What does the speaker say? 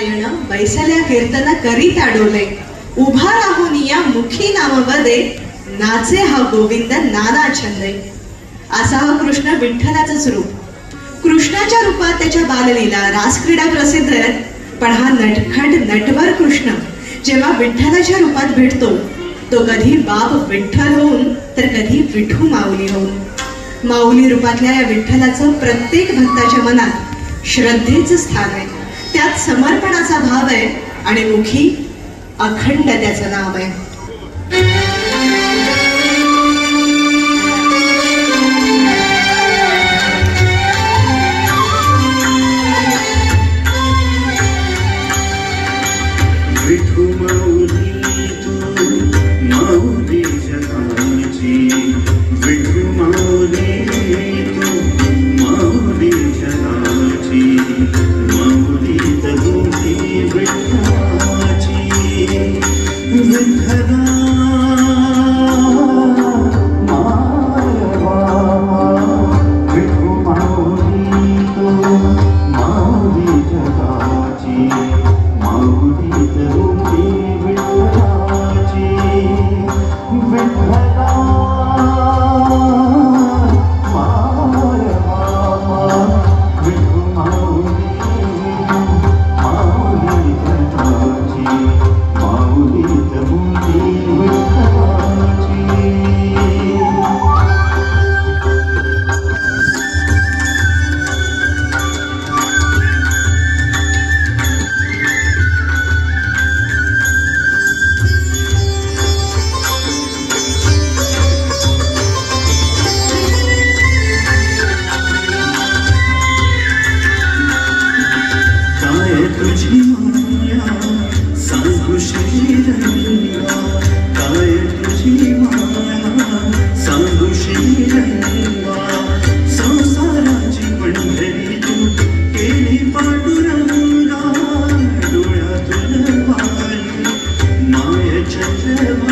नारायण बैसल्या कीर्तन करीत अडवले उभा राहून या मुखी नामवदे नाचे हा गोविंद नाना छंदे असा हा कृष्ण विठ्ठलाचंच रूप कृष्णाच्या रूपात त्याच्या बाललीला रासक्रीडा प्रसिद्ध आहेत. पण हा नटखट नटवर कृष्ण. जेव्हा विठ्ठलाच्या रूपात भेटतो तो कधी बाप विठ्ठल होऊन तर कधी विठू माऊली होऊन. माऊली रूपातल्या या विठ्ठलाचं प्रत्येक भक्ताच्या मनात श्रद्धेचं स्थान आहे. त्यात समर्पणाचा भाव आहे आणि मुखी अखंड त्याचं नाव आहे. 是否